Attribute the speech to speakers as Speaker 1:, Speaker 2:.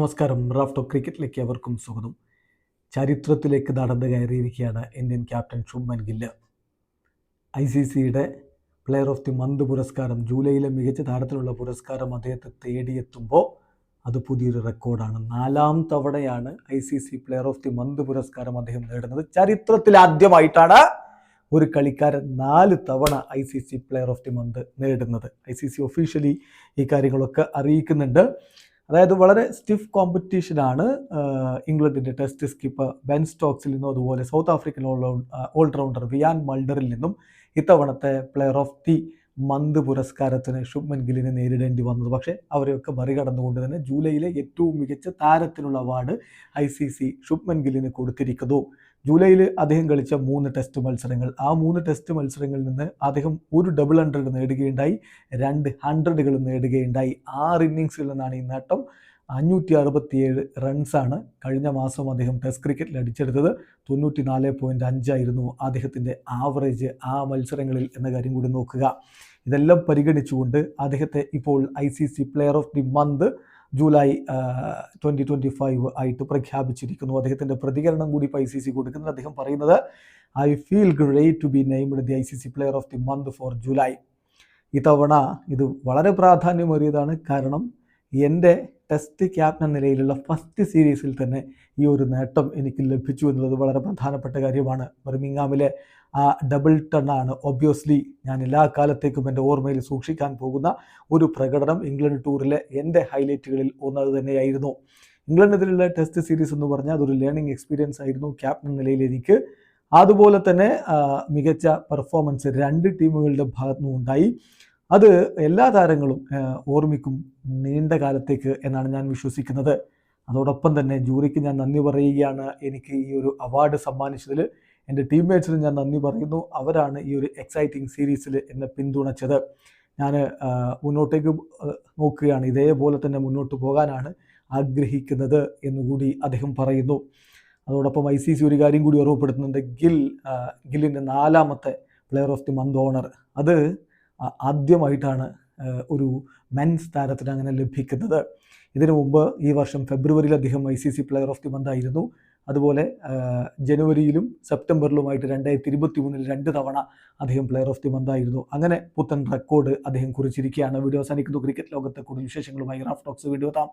Speaker 1: നമസ്കാരം. റാഫ്റ്റോ ക്രിക്കറ്റിലേക്ക് അവർക്കും സ്വാഗതം. ചരിത്രത്തിലേക്ക് നടന്നു കയറിയിരിക്കുകയാണ് Indian captain Shubman Gill. I C സിയുടെ പ്ലെയർ ഓഫ് ദി മന്ത് പുരസ്കാരം ജൂലൈയിലെ മികച്ച താരത്തിലുള്ള പുരസ്കാരം അദ്ദേഹത്തെ തേടിയെത്തുമ്പോൾ അത് പുതിയൊരു റെക്കോർഡാണ്. നാലാം തവണയാണ് I C C player of the month പുരസ്കാരം അദ്ദേഹം നേടുന്നത്. ചരിത്രത്തിൽ ആദ്യമായിട്ടാണ് ഒരു കളിക്കാരൻ നാല് തവണ I C C player of the month നേടുന്നത്. ഐ സി സി ഒഫീഷ്യലി ഈ കാര്യങ്ങളൊക്കെ അറിയിക്കുന്നുണ്ട്. അതായത് വളരെ സ്റ്റിഫ് കോമ്പറ്റീഷനാണ് ഇംഗ്ലണ്ടിന്റെ ടെസ്റ്റ് സ്കിപ്പർ ബെൻ സ്റ്റോക്സിൽ നിന്നും അതുപോലെ South African all allrounder Wiaan മൾഡറിൽ നിന്നും ഇത്തവണത്തെ പ്ലെയർ ഓഫ് ദി മന്ത് പുരസ്കാരത്തിന് ശുഭ്മൻ ഗില്ലിനെ നേരിടേണ്ടി വന്നത്. പക്ഷേ അവരെയൊക്കെ മറികടന്നുകൊണ്ട് തന്നെ ജൂലൈയിലെ ഏറ്റവും മികച്ച താരത്തിനുള്ള award I C C Shubman ഗില്ലിന് കൊടുത്തിരിക്കുന്നു. ജൂലൈയിൽ അദ്ദേഹം കളിച്ച മൂന്ന് ടെസ്റ്റ് മത്സരങ്ങൾ. ആ മൂന്ന് ടെസ്റ്റ് മത്സരങ്ങളിൽ നിന്ന് അദ്ദേഹം ഒരു ഡബിൾ ഹൺഡ്രഡ് നേടുകയുണ്ടായി. രണ്ട് ഹൺഡ്രഡുകളും നേടുകയുണ്ടായി. ആറ് ഇന്നിങ്സിൽ നിന്നാണ് ഈ നേട്ടം. അഞ്ഞൂറ്റി അറുപത്തിയേഴ് റൺസാണ് കഴിഞ്ഞ മാസം അദ്ദേഹം ടെസ്റ്റ് ക്രിക്കറ്റിൽ അടിച്ചെടുത്തത്. തൊണ്ണൂറ്റി നാല് പോയിന്റ് അഞ്ചായിരുന്നു അദ്ദേഹത്തിന്റെ ആവറേജ് ആ മത്സരങ്ങളിൽ എന്ന കാര്യം കൂടി നോക്കുക. ഇതെല്ലാം പരിഗണിച്ചുകൊണ്ട് അദ്ദേഹത്തെ ഇപ്പോൾ I C C player of the month July twenty twenty five ആയിട്ട് പ്രഖ്യാപിച്ചിരിക്കുന്നു. അദ്ദേഹത്തിന്റെ പ്രതികരണം കൂടി ഇപ്പോൾ ഐ സി സി കൊടുക്കുന്നത് അദ്ദേഹം പറയുന്നത് I feel great to be named the I C C player of the month for July ഇത്തവണ ഇത് വളരെ പ്രാധാന്യമേറിയതാണ്. കാരണം എന്റെ ടെസ്റ്റ് ക്യാപ്റ്റൻ നിലയിലുള്ള ഫസ്റ്റ് സീരീസിൽ തന്നെ ഈ ഒരു നേട്ടം എനിക്ക് ലഭിച്ചു എന്നുള്ളത് വളരെ പ്രധാനപ്പെട്ട കാര്യമാണ്. ബർമിങ്ങാമിലെ ആ ഡബിൾ ടണ്ണാണ് ഒബ്വിയസ്ലി ഞാൻ എല്ലാ കാലത്തേക്കും എന്റെ ഓർമ്മയിൽ സൂക്ഷിക്കാൻ പോകുന്ന ഒരു പ്രകടനം. ഇംഗ്ലണ്ട് ടൂറിലെ എന്റെ ഹൈലൈറ്റുകളിൽ ഒന്നത് തന്നെയായിരുന്നു. ഇംഗ്ലണ്ടിലുള്ള ടെസ്റ്റ് സീരീസ് എന്ന് പറഞ്ഞാൽ അതൊരു ലേണിംഗ് എക്സ്പീരിയൻസ് ആയിരുന്നു ക്യാപ്റ്റൻ നിലയിൽ എനിക്ക്. അതുപോലെ തന്നെ മികച്ച പെർഫോമൻസ് രണ്ട് ടീമുകളുടെ ഉണ്ടായി. അത് എല്ലാ താരങ്ങളും ഓർമ്മിക്കും നീണ്ട കാലത്തേക്ക് എന്നാണ് ഞാൻ വിശ്വസിക്കുന്നത്. അതോടൊപ്പം തന്നെ ജൂറിക്ക് ഞാൻ നന്ദി പറയുകയാണ്. എനിക്ക് ഈ ഒരു അവാർഡ് സമ്മാനിച്ചതിൽ എന്റെ ടീംമേറ്റ്സിന് ഞാൻ നന്ദി പറയുന്നു. അവരാണ് ഈ ഒരു എക്സൈറ്റിംഗ് സീരീസിൽ എന്നെ പിന്തുണച്ചത്. ഞാൻ മുന്നോട്ടേക്ക് നോക്കുകയാണ്. ഇതേപോലെ തന്നെ മുന്നോട്ട് പോകാനാണ് ആഗ്രഹിക്കുന്നത് എന്നുകൂടി അദ്ദേഹം പറയുന്നു. അതോടൊപ്പം ഐ സി സി ഒരു കാര്യം കൂടി ഓർമ്മപ്പെടുത്തുന്നുണ്ട്. ഗിൽ ഗില്ലിന്റെ നാലാമത്തെ player of the month honour അത് ആദ്യമായിട്ടാണ് ഒരു മെൻസ് താരത്തിന് അങ്ങനെ ലഭിക്കുന്നത്. ഇതിനു മുമ്പ് ഈ വർഷം ഫെബ്രുവരിയിൽ അദ്ദേഹം I C C player of the month ആയിരുന്നു. അതുപോലെ ജനുവരിയിലും സെപ്റ്റംബറിലുമായിട്ട് രണ്ടായിരത്തി ഇരുപത്തി മൂന്നിൽ രണ്ട് തവണ അദ്ദേഹം പ്ലെയർ ഓഫ് ദി മന്ത് ആയിരുന്നു. അങ്ങനെ പുത്തൻ റെക്കോർഡ് അദ്ദേഹം കുറിച്ചിരിക്കുകയാണ്. വീഡിയോ അവസാനിക്കുന്നു. ക്രിക്കറ്റ് ലോകത്തെ കൂടുതൽ വിശേഷങ്ങളുമായി റാഫ് ടോക്സ് വീഡിയോ താം